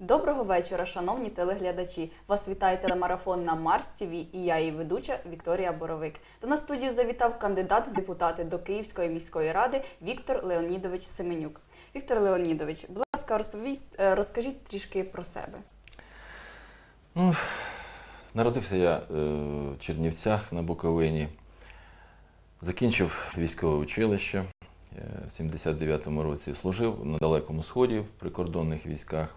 Доброго вечора, шановні телеглядачі. Вас вітає телемарафон на Марс ТВ і я її ведуча Вікторія Боровик. До нас студію завітав кандидат в депутати до Київської міської ради Віктор Леонідович Семенюк. Віктор Леонідович, будь ласка, розповість, е, розкажіть трішки про себе. Ну, народився я е, в Чернівцях на Буковині. Закінчив військове училище. Е, В 79-му році служив на Далекому Сході в прикордонних військах.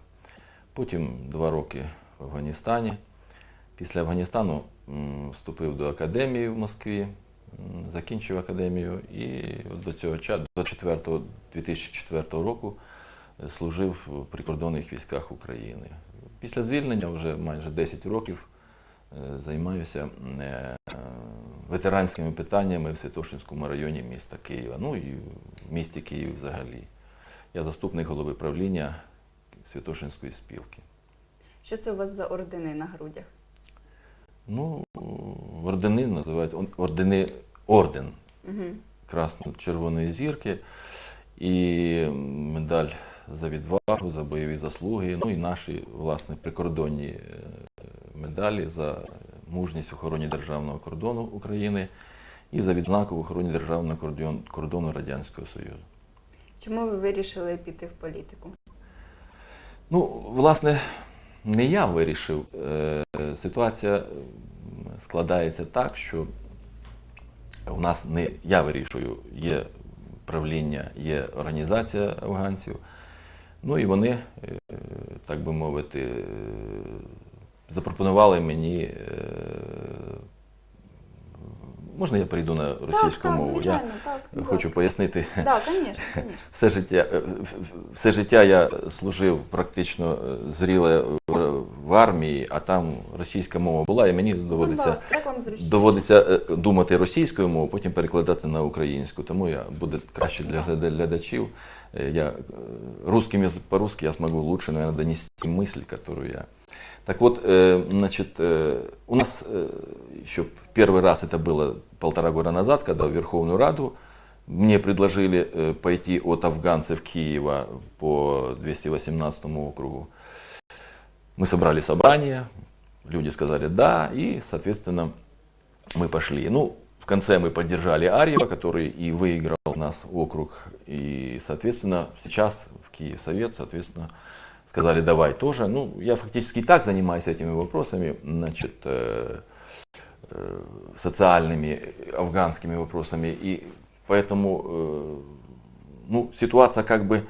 Потім два роки в Афганістані. Після Афганістану вступив до академії в Москві, закінчив академію і до цього часу, до 4, 2004 року е, служив в прикордонних військах України. Після звільнення вже майже 10 років е, займаюся е, ветеранськими питаннями в Святошинському районі міста Києва, ну і в місті Київ взагалі. Я заступник голови правління Святошинської спілки. Що це у вас за ордени на грудях? Ну, ордени називаються он- ордени, орден Угу. красно-червоної зірки і медаль за відвагу, за бойові заслуги, ну і наші, власне, прикордонні е, медалі за мужність в охороні державного кордону України і за відзнаку в охороні державного кордону Радянського Союзу. Чому ви вирішили піти в політику? Ну, власне, не я вирішив. Е, Ситуація складається так, що у нас не я вирішую, є правління, є організація афганців. Ну і вони, е, так би мовити, е, запропонували мені. е, Можна я перейду на російську так, мову? звичайно, так. я будь хочу ласка. пояснити. Так, звісно, звісно. Все життя, е, в- в- все життя я служив практично е, зріле в, в армії, а там російська мова була, і мені Будь доводиться, ласка, як вам зручніше? доводиться е, думати російською мовою, потім перекладати на українську. Тому я буде краще для гляда- глядачів. Е, Я э, русским язык по-русски я смогу лучше, наверное, донести мысль, которую я. Так вот, э, значит, э, у нас э, еще в первый раз это было полтора года назад, когда в Верховную Раду мне предложили пойти от афганцев Киева по 218 округу. Мы собрали собрание, люди сказали да, и, соответственно, мы пошли. Ну, в конце мы поддержали Арьева, который и выиграл у нас округ. И, соответственно, сейчас в Киев Совет, соответственно, сказали давай тоже. Ну, я фактически и так занимаюсь этими вопросами, значит, э, э, социальными, афганскими вопросами. И поэтому э, ну, ситуация как бы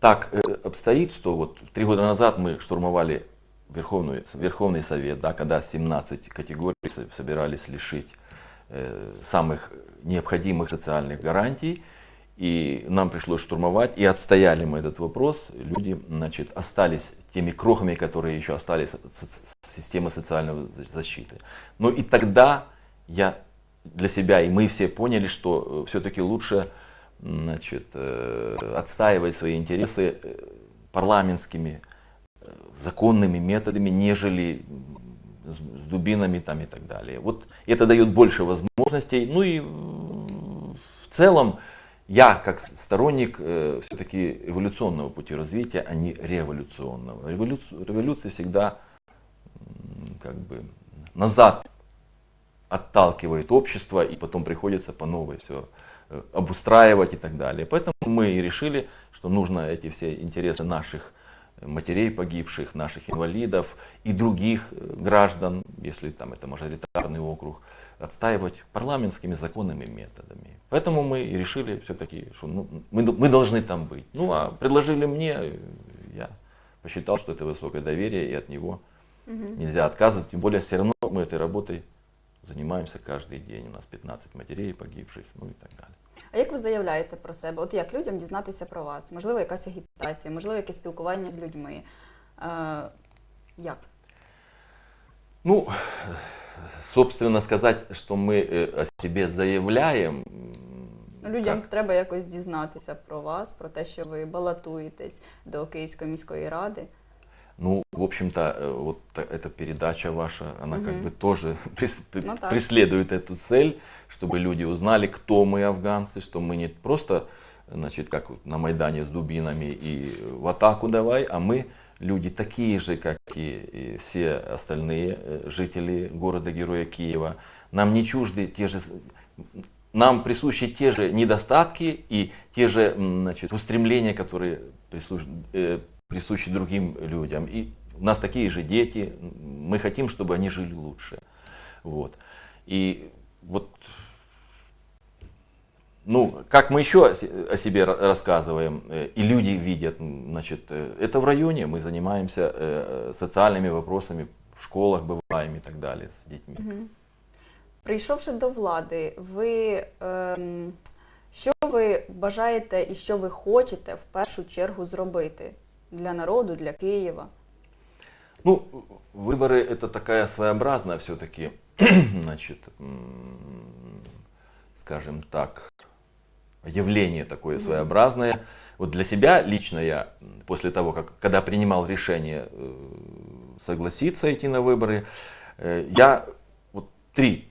так э, обстоит, что вот три года назад мы штурмовали Верховную, Верховный Совет, да, когда 17 категорий со- собирались лишить э, самых необходимых социальных гарантий, и нам пришлось штурмовать, и отстояли мы этот вопрос. Люди значит, остались теми крохами, которые еще остались от системы социальной за- защиты. Но и тогда я для себя, и мы все поняли, что все-таки лучше значит, э, отстаивать свои интересы э, парламентскими, э, законными методами, нежели с дубинами там и так далее. Вот это дает больше возможностей. Ну и в целом я, как сторонник все-таки эволюционного пути развития, а не революционного. Революция, революция всегда как бы назад отталкивает общество, и потом приходится по новой все обустраивать и так далее. Поэтому мы и решили, что нужно эти все интересы наших матерей погибших, наших инвалидов и других э, граждан, если там это мажоритарный округ, отстаивать парламентскими законными методами. Поэтому мы и решили все-таки, что ну, мы, мы должны там быть. Ну а предложили мне, э, я посчитал, что это высокое доверие, и от него Мгм. нельзя отказывать. Тем более все равно мы этой работой занимаемся каждый день. У нас 15 матерей погибших, ну и так далее. А як ви заявляєте про себе? От як людям дізнатися про вас? Можливо, якась агітація, можливо, якесь спілкування з людьми. Е, як? Ну, собственно сказать, что мы э, о себе заявляем. м, Ну, Людям как? треба якось дізнатися про вас, про те, що ви балотуєтесь до Київської міської ради. Ну, в общем-то, э, вот та- эта передача ваша, она как Мгм. бы тоже прес- Ну преследует эту цель, чтобы люди узнали, кто мы афганцы, что мы не просто, значит, как на Майдане с дубинами и в атаку давай, а мы люди такие же, как и, все остальные э, жители города-героя Киева. Нам не чужды те же, нам присущи те же недостатки и те же значит, устремления, которые присущи, э, присущи другим людям. И у нас такие же дети, мы хотим, чтобы они жили лучше. Вот. И вот ну, как мы еще о се- о себе ра- рассказываем, э, и люди видят, значит, э, это в районе, мы занимаемся э, социальными вопросами, в школах бываем и так далее с детьми. Прийшовши до влади, ви ем, що ви бажаєте і що ви хочете в першу чергу зробити для народу, для Києва? Ну, выборы это такая своеобразная все-таки, значит, скажем так, явление такое своеобразное. Вот для себя лично я, после того, как, когда принимал решение э, согласиться идти на выборы, э, я вот три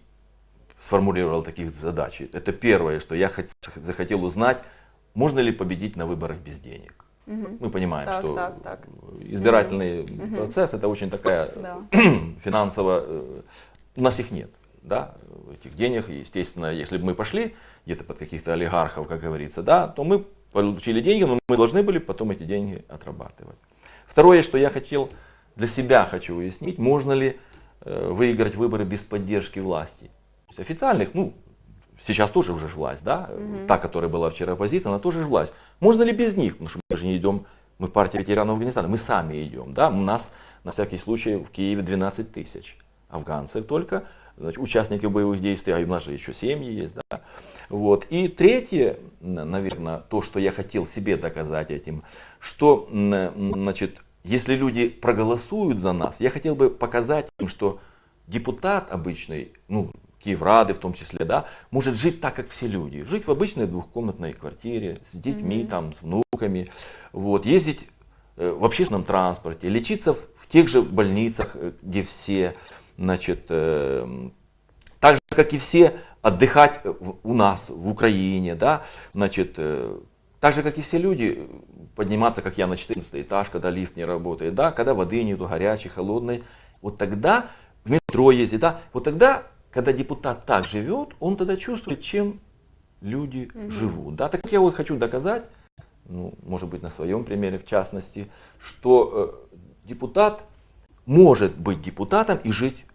сформулировал таких задач. Это первое, что я хот- захотел узнать, можно ли победить на выборах без денег. Мгм. Мы понимаем, Так, что так, так. избирательный процесс это очень такая Да. финансово, э, у нас их нет, да, этих денег, естественно, если бы мы пошли где-то под каких-то олигархов, как говорится, да, то мы получили деньги, но мы должны были потом эти деньги отрабатывать. Второе, что я хотел, для себя хочу уяснить, можно ли э, выиграть выборы без поддержки власти. То есть официальных, ну, сейчас тоже уже власть, да, та, которая была вчера оппозиция, она тоже власть. Можно ли без них, потому что мы же не идем, мы партия ветеранов Афганистана, мы сами идем, да, у нас на всякий случай в Киеве 12 тысяч афганцев только, значит, участники боевых действий, а у нас же еще семьи есть, да. Вот. И третье, наверное, то, что я хотел себе доказать этим, что, значит, если люди проголосуют за нас, я хотел бы показать им, что депутат обычный, ну, Киеврады в том числе, да, может жить так, как все люди. Жить в обычной двухкомнатной квартире с детьми, там, с внуками, вот, ездить э, в общественном транспорте, лечиться в, в тех же больницах, э, где все, значит, э, так же, как и все, отдыхать э, у нас, в Украине, да, значит, э, так же, как и все люди, подниматься, как я, на 14 этаж, когда лифт не работает, да, когда воды нету, горячей, холодной, вот тогда в метро ездить, да, вот тогда, когда депутат так живет, он тогда чувствует, чем люди живут, да, так как я вот хочу доказать, ну, может быть, на своем примере в частности, что э, депутат может быть депутатом и жить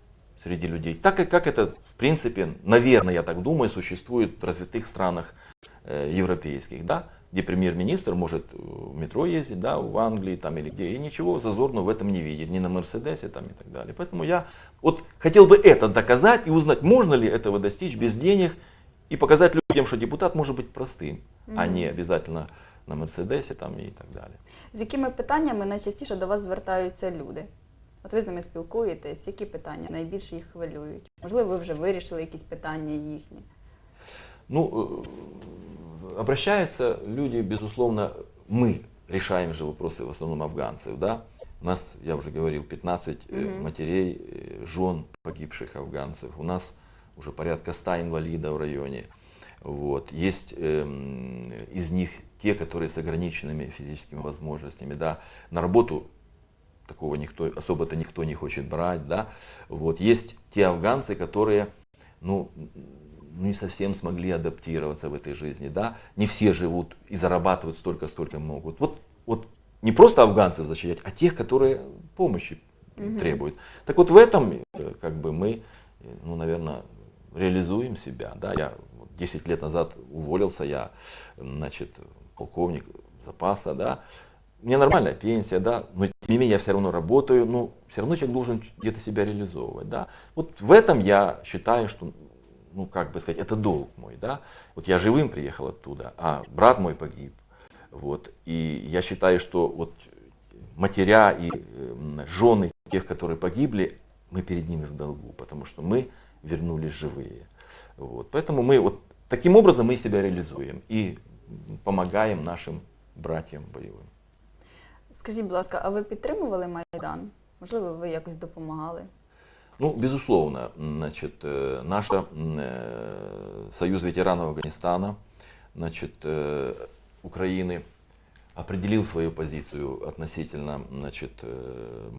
среди людей. Так как, как это, в принципе, наверное, я так думаю, существует в развитых странах э, европейских, да, где премьер-министр может э, в метро ездить, да, в Англии там или где, и ничего зазорного в этом не видит, ни на Мерседесе там и так далее. Поэтому я вот хотел бы это доказать и узнать, можно ли этого достичь без денег и показать людям, что депутат может быть простым, а не обязательно на Мерседесе там и так далее. З якими питаннями найчастіше до вас звертаються люди? От ви з ними спілкуєтесь, які питання найбільше їх хвилюють? Можливо, ви вже вирішили якісь питання їхні? Ну, э, обращаются люди, безусловно, мы решаем же вопросы в основном афганцев, да. У нас, я уже говорил, 15 э, матерей, э, жен погибших афганцев. У нас уже порядка 100 инвалидов в районе. Вот. Есть эм, из них те, которые с ограниченными физическими возможностями, да. На работу такого никто, особо-то никто не хочет брать, да. Вот. Есть те афганцы, которые, ну, ну, не совсем смогли адаптироваться в этой жизни, да. Не все живут и зарабатывают столько, сколько могут. Вот, вот не просто афганцев защищать, а тех, которые помощи требуют. Так вот в этом, э, как бы мы, э, ну, наверное, реализуем себя, да. Я вот 10 лет назад уволился, я, значит, полковник запаса, да. Меня нормальная пенсия, да, но тем не менее я все равно работаю, ну, все равно человек должен где-то себя реализовывать, да. Вот в этом я считаю, что, ну, как бы сказать, это долг мой, да. Вот я живым приехал оттуда, а брат мой погиб, вот. И я считаю, что вот матеря и э, жены тех, которые погибли, мы перед ними в долгу, потому что мы вернулись живые. Вот. Поэтому мы вот таким образом мы себя реализуем и помогаем нашим братьям боевым. Скажіть, будь а ви підтримували Майдан? Можливо, якось допомагали? Ну, безусловно, значит, э, наша э, Союз ветеранов Афганистана, значит, э, Украины, определил свою позицию относительно значит,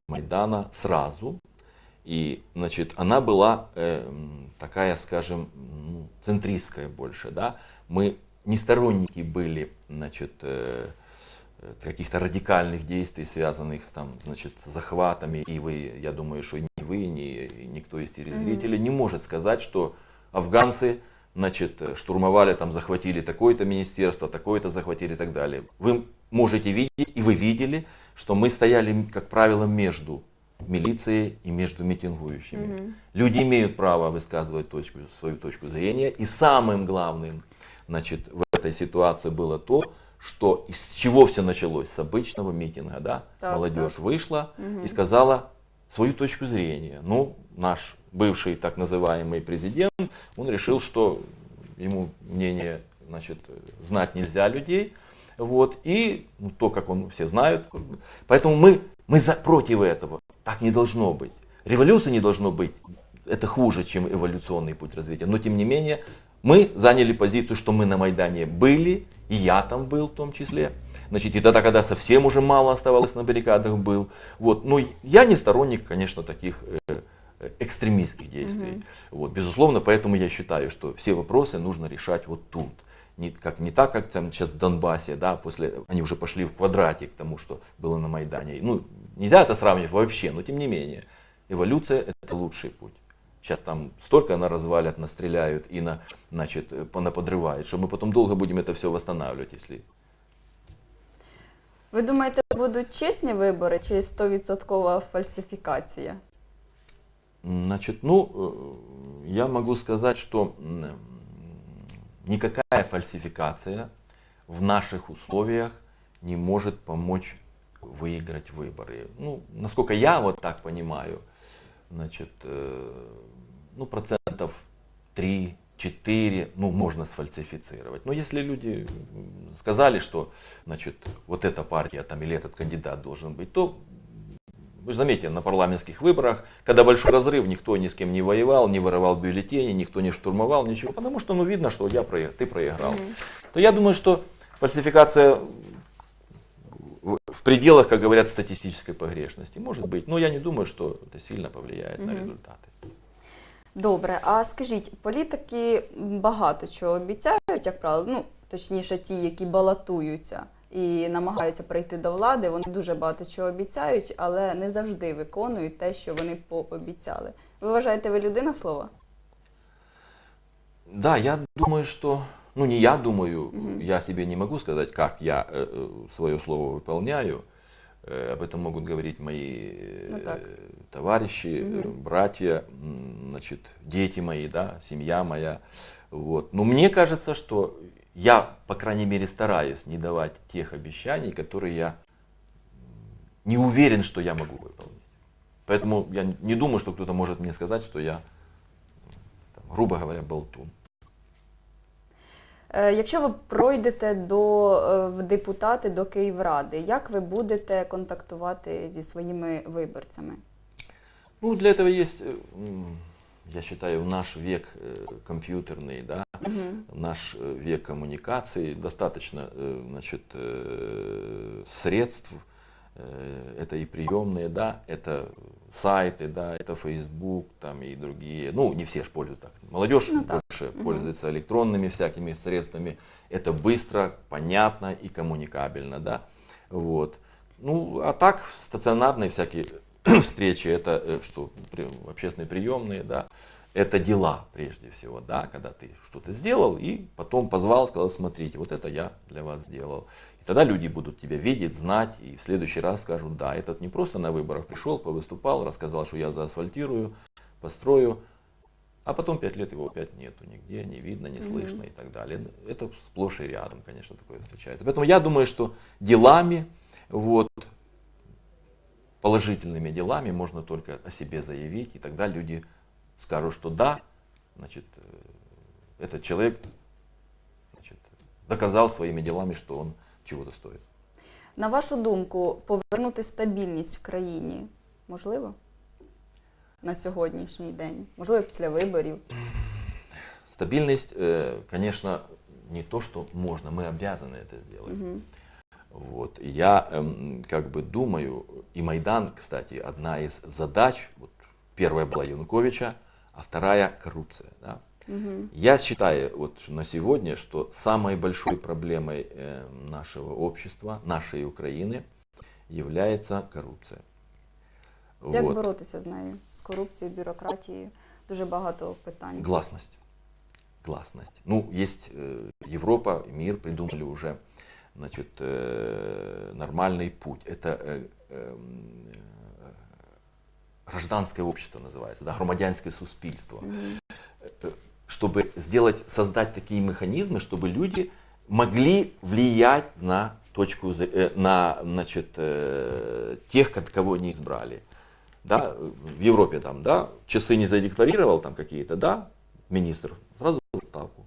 Майдана сразу. И значит, она была такая, скажем, ну, центристская больше. Да? Мы не сторонники были значит, каких-то радикальных действий, связанных с, там, значит, захватами. И вы, я думаю, что ни вы, ни никто из телезрителей не может сказать, что афганцы значит, э, штурмовали, там, захватили такое-то министерство, такое-то захватили и так далее. Вы можете видеть, и вы видели, что мы стояли, как правило, между милицией и между митингующими. Люди имеют право высказывать точку, свою точку зрения. И самым главным значит, в этой ситуации было то, что из чего все началось? С обычного митинга. Да? Так, Молодежь вышла и сказала свою точку зрения. Ну, наш бывший так называемый президент, он решил, что ему мнение значит, знать нельзя людей. Вот, и ну, то, как он все знают. Поэтому мы, мы за, против этого. Так не должно быть. Революции не должно быть. Это хуже, чем эволюционный путь развития. Но тем не менее, мы заняли позицию, что мы на Майдане были, и я там был в том числе. Значит, и тогда, когда совсем уже мало оставалось на баррикадах, был. Вот. Ну, я не сторонник, конечно, таких э, экстремистских действий. Вот, безусловно, поэтому я считаю, что все вопросы нужно решать вот тут. Не, как, не так, как там сейчас в Донбассе, да, после, они уже пошли в квадрате к тому, что было на Майдане. Ну, нельзя это сравнивать вообще, но тем не менее, эволюция это лучший путь. Сейчас там столько на развалят, настреляют и на, значит, э, понаподрывают, что мы потом долго будем это все восстанавливать, если Ви думаєте, будуть чесні вибори чи 100% фальсифікація? Значит, ну, э, я могу сказать, что м, никакая фальсификация в наших условиях не может помочь выиграть выборы. Ну, насколько я вот так понимаю, значит, э, ну, процентов 3-4, ну, можно сфальсифицировать. Но если люди сказали, что, значит, вот эта партия там или этот кандидат должен быть, то вы же заметите, на парламентских выборах, когда большой разрыв, никто ни с кем не воевал, не вырывал бюллетени, никто не штурмовал, ничего, потому что ну, видно, что я проиграл, ты проиграл. То я думаю, что фальсификация в в пределах, как говорят, статистической погрешности может быть, но я не думаю, что это сильно повлияет на результаты. Добре, а скажіть, політики багато чого обіцяють, як правило, ну точніше, ті, які балотуються і намагаються прийти до влади, вони дуже багато чого обіцяють, але не завжди виконують те, що вони пообіцяли. Ви вважаєте, ви людина слова? Да, я думаю, что, ну не я думаю, я себе не могу сказать, как я э, э, свое слово выполняю. Э, об этом могут говорить мои э, Ну так. товарищи, э, братья, значит, дети мои, да, семья моя. Вот. Но мне кажется, что я, по крайней мере, стараюсь не давать тех обещаний, которые я не уверен, что я могу выполнить. Поэтому я не думаю, что кто-то может мне сказать, что я, там, грубо говоря, болтун. Е, Якщо ви пройдете до е, в депутати до Київради, як ви будете контактувати зі своїми виборцями? Ну, для этого есть, э, м, я считаю, в наш век э, компьютерный, да, в наш э, век коммуникации достаточно э, значит, э, средств. Э, Это и приемные, да, это сайты, да, это Facebook там и другие. Ну, не все же пользуются так. Молодежь Ну, больше пользуется электронными всякими средствами. Это быстро, понятно и коммуникабельно, да. Вот. Ну, а так, стационарные всякие встречи, это э, что, общественные приемные, да, это дела прежде всего, да, когда ты что-то сделал и потом позвал, сказал, смотрите, вот это я для вас сделал. И тогда люди будут тебя видеть, знать, и в следующий раз скажут, да, этот не просто на выборах пришел, повыступал, рассказал, что я заасфальтирую, построю, а потом пять лет его опять нету нигде, не видно, не слышно и так далее. Это сплошь и рядом, конечно, такое встречается. Поэтому я думаю, что делами, вот, положительными делами можно только о себе заявить, и тогда люди скажут, что да, значит, э, этот человек значит, доказал своими делами, что он чего-то стоит. На вашу думку, повернути стабільність в країні можливо на сьогоднішній день? Можливо, після виборів? Стабильность, э, конечно, не то, что можно, мы обязаны это сделать. Вот. И Я эм, как бы думаю, и Майдан, кстати, одна из задач, вот, первая была Януковича, а вторая коррупция. Да? Мгм. Я считаю вот что на сегодня, что самой большой проблемой э, нашего общества, нашей Украины является коррупция. Як Вот. боротися з нею? З корупцією, бюрократією? Дуже багато питань. Гласность. Гласность. Ну, есть э, Европа, и мир придумали уже значит, э, нормальный путь. Это э, эм, э, гражданское общество называется, да, громадянское суспільство. Э, Чтобы сделать, создать такие механизмы, чтобы люди могли влиять на точку, э, на значит, э, тех, ко- кого они избрали. Да, в Европе там, да, часы не задекларировал там какие-то, да, министр, сразу в отставку.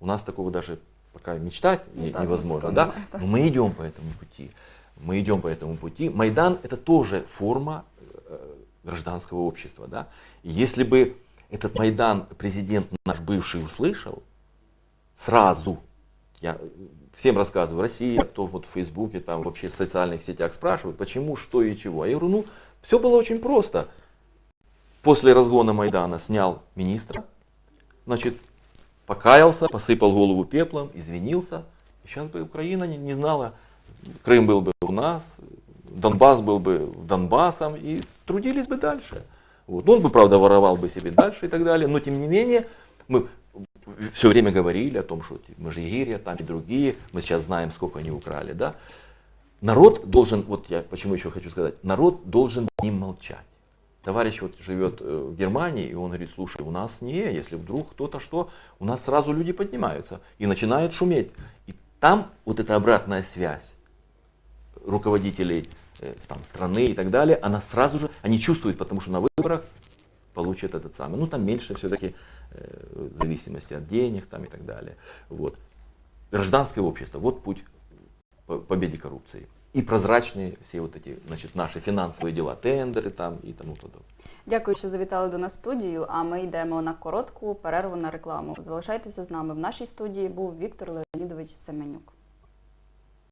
У нас такого даже пока мечтать Ну да, невозможно, да. Но мы идем по этому пути. Мы идем по этому пути. Майдан это тоже форма гражданского общества, да. И если бы этот Майдан президент наш бывший услышал, сразу, я всем рассказываю, Россия, кто вот в Фейсбуке, там вообще в социальных сетях спрашивают, почему, что и чего. А я говорю, ну, все было очень просто. После разгона Майдана снял министра, значит, покаялся, посыпал голову пеплом, извинился. И сейчас бы Украина не, не знала, Крым был бы у нас, Донбасс был бы Донбассом, и трудились бы дальше. Вот. Ну, он бы, правда, воровал бы себе дальше и так далее, но тем не менее, мы все время говорили о том, что Межигирья там и другие, мы сейчас знаем, сколько они украли, да. Народ должен, вот я почему еще хочу сказать, народ должен не молчать. Товарищ вот живет э, в Германии, и он говорит, слушай, у нас не, если вдруг кто-то что, у нас сразу люди поднимаются и начинают шуметь. И там вот эта обратная связь руководителей там, страны и так далее, она сразу же, они чувствуют, потому что на выборах получат этот самый. Ну, там меньше все-таки э, в зависимости от денег там, и так далее. Вот. Гражданское общество, вот путь по победе коррупции. И прозрачные все вот эти, значит, наши финансовые дела, тендеры там и тому подобное. Дякую, що завітали до нас в студію. А ми йдемо на коротку перерву на рекламу. Залишайтеся з нами. В нашій студії був Віктор Леонідович Семенюк.